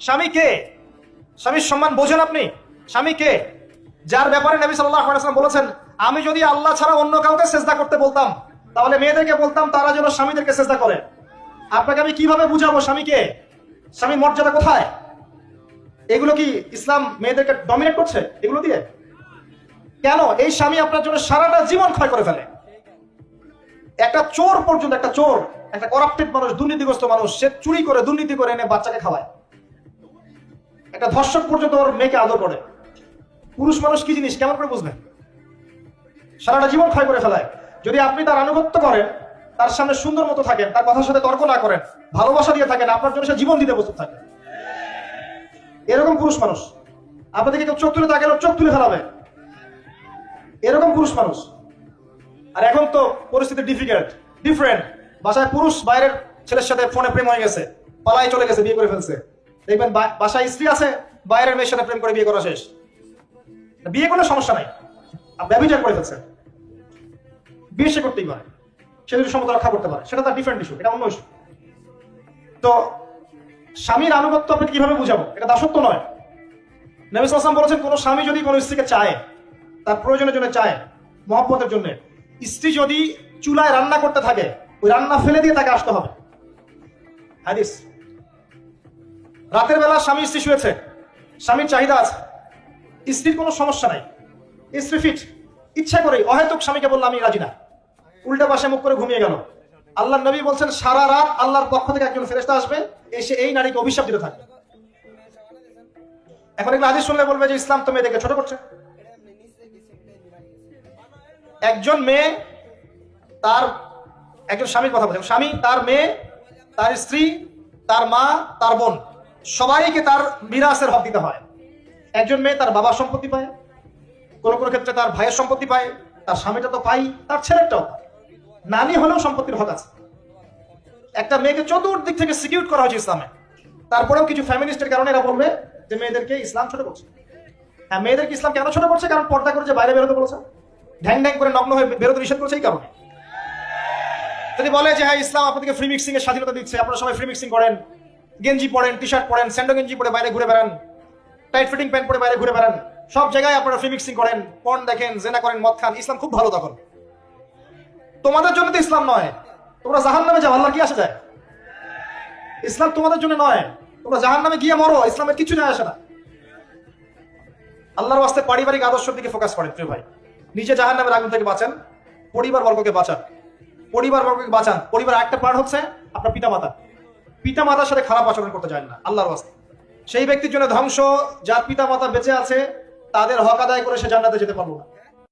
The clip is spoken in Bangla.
স্বামী কে? স্বামীর সম্মান বোঝেন আপনি? স্বামী কে? যার ব্যাপারে নবী সাল্লাল্লাহু আলাইহি ওয়াসাল্লাম বলেছেন, আমি যদি আল্লাহ ছাড়া অন্য কাউকে সেজদা করতে বলতাম, তাহলে মেয়েদেরকে বলতাম, তারা যেন স্বামীদেরকে সেজদা করে। আপনাকে আমি কীভাবে বুঝাবো স্বামীকে স্বামীর মর্যাদা কোথায়? এগুলো কি ইসলাম মেয়েদেরকে ডমিনেট করছে? এগুলো দিয়ে? কেন? এই স্বামী আপনার জন্য সারাটা জীবন ক্ষয় করে ফেলে। একটা চোর পর্যন্ত, একটা চোর, একটা করাপ্টেড মানুষ, দুর্নীতিগ্রস্ত মানুষ, সে চুরি করে, দুর্নীতি করে এনে বাচ্চাকে খাওয়ায়। একটা ধর্ষক পর্যন্ত ওর মেয়েকে আদর করে। পুরুষ মানুষ কি জিনিস? কেমন করে বুঝবেন সারাটা জীবন ক্ষয় করে ফেলায়। যদি আপনি তার আনুগত্য করেন, তার সামনে সুন্দর মতো থাকেন, তার কথার সাথে তর্ক না করেন, ভালোবাসা দিয়ে থাকেন, আপনার জন্য সে জীবন দিতে প্রস্তুত থাকে। এরকম পুরুষ মানুষ। আপনাদেরকে কেউ চোখ তুলে তাকালে? চোখ তুলে ফেলাবে। এরকম পুরুষ মানুষ। আর এখন তো পরিস্থিতি ডিফিকাল্ট ডিফারেন্ট বাসায় পুরুষ বাইরের ছেলের সাথে ফোনে প্রেম হয়ে গেছে পালাই চলে গেছে, বিয়ে করে ফেলছে। দেখবেন বাসায় স্ত্রী আছে, বাইরের মেয়ের সাথে প্রেম করে বিয়ে করা শেষ। বিয়ে করলে সমস্যা নাই। ব্যবচার করে ফেলছে বিয়ে সে করতেই পারে। সে যদি সমতা রক্ষা করতে পারে, সেটা তার ডিফারেন্ট ইস্যু এটা অন্য ইস্যু তো স্বামীর আনুগত্য আপনি কীভাবে বুঝাবো? এটা দাসত্ব নয়। নবী সাল্লাম বলেছেন, কোনো স্বামী যদি কোনো স্ত্রীকে চায়, তার প্রয়োজনের জন্য চায়, মহব্বতের জন্য, স্ত্রী যদি চুলায় রান্না করতে থাকে, ওই রান্না ফেলে দিয়ে তাকে আসতে হবে। হাদিস। রাতের বেলা স্বামী স্ত্রী শুয়েছে। স্বামীর চাহিদা আছে। স্ত্রীর কোনো সমস্যা নাই। স্ত্রী ফিট ইচ্ছা করে অহেতুক স্বামীকে বলল আমি রাজি না। উল্টা পাশে মুখ করে ঘুমিয়ে গেল। আল্লাহ নবী বলছেন, সারা রাত আল্লাহর পক্ষ থেকে একজন ফেরেস্তা আসবে, এসে এই নারীকে অভিশাপ দিতে থাকবে। এখন এগুলো আদেশ শুনলে বলবে যে, ইসলাম তো মেয়েদেরকে ছোট করছে। একজন মেয়ে তার, একজন স্বামীর কথা বলছেন স্বামী তার মেয়ে, তার স্ত্রী, তার মা, তার বোন। সবাইকে তার মিরাসের হক দিতে হয়। একজন মেয়ে তার বাবার সম্পত্তি পায়, কোন কোনো ক্ষেত্রে তার ভাইয়ের সম্পত্তি পায়, তার স্বামীটা তো পাই, তার ছেলেরটাও পায়। নানি হলেও সম্পত্তির হক আছে। একটা মেয়েকে চতুর্দিক থেকে সিকিউর করা হয়েছে ইসলামে। তারপরেও কিছু ফ্যামিলিস্টের কারণে এরা বলবে যে মেয়েদেরকে ইসলাম ছোট করছে। হ্যাঁ মেয়েদেরকে ইসলাম কেন ছোট করছে? কারণ পর্দা করে যে বাইরে বেরোতে বলেছে। ঢ্যাং ঢ্যাং করে নগ্ন হয়ে বেরোতে নিষেধ করেছে এই কারণে। যদি বলে যে হ্যাঁ ইসলাম আপনাদেরকে ফ্রি মিক্সিং এর স্বাধীনতা দিচ্ছে, আপনারা সবাই ফ্রি মিক্সিং করেন। গেঞ্জি পরেন টি শার্ট পরেন, স্যান্ডো গেঞ্জি পরে বাইরে ঘুরে বেড়ান টাইট ফিটিং প্যান্ট পরে বাইরে ঘুরে বেড়ান, সব জায়গায় আপনারা ফ্রি মিক্সিং করেন পর্ন দেখেন, জেনা করেন, মদ খান, ইসলাম খুব ভালো তখন। তোমাদের জন্য তো ইসলাম নয়, তোমরা জাহান নামে যাও আল্লাহ কি আসে যায়? ইসলাম তোমাদের জন্য নয়, তোমরা জাহান নামে গিয়ে মরো, ইসলামের কিছু যায় আসে না। আল্লাহর ওয়াস্তে পারিবারিক আদর্শের দিকে ফোকাস করেন, প্রিয় ভাই। নিজে জাহান নামের আগুন থেকে বাঁচান পরিবার বর্গকে বাঁচান পরিবার বর্গকে বাঁচান, পরিবার একটা পার্ট হচ্ছে আপনার পিতা মাতা পিতা মাতার সাথে খারাপ আচরণ করতে চান না, আল্লাহর বাস্তে সেই ব্যক্তির জন্য ধ্বংস, যার পিতা মাতা বেঁচে আছে, তাদের হক আদায় করে সে জান্নাতে যেতে পারব না।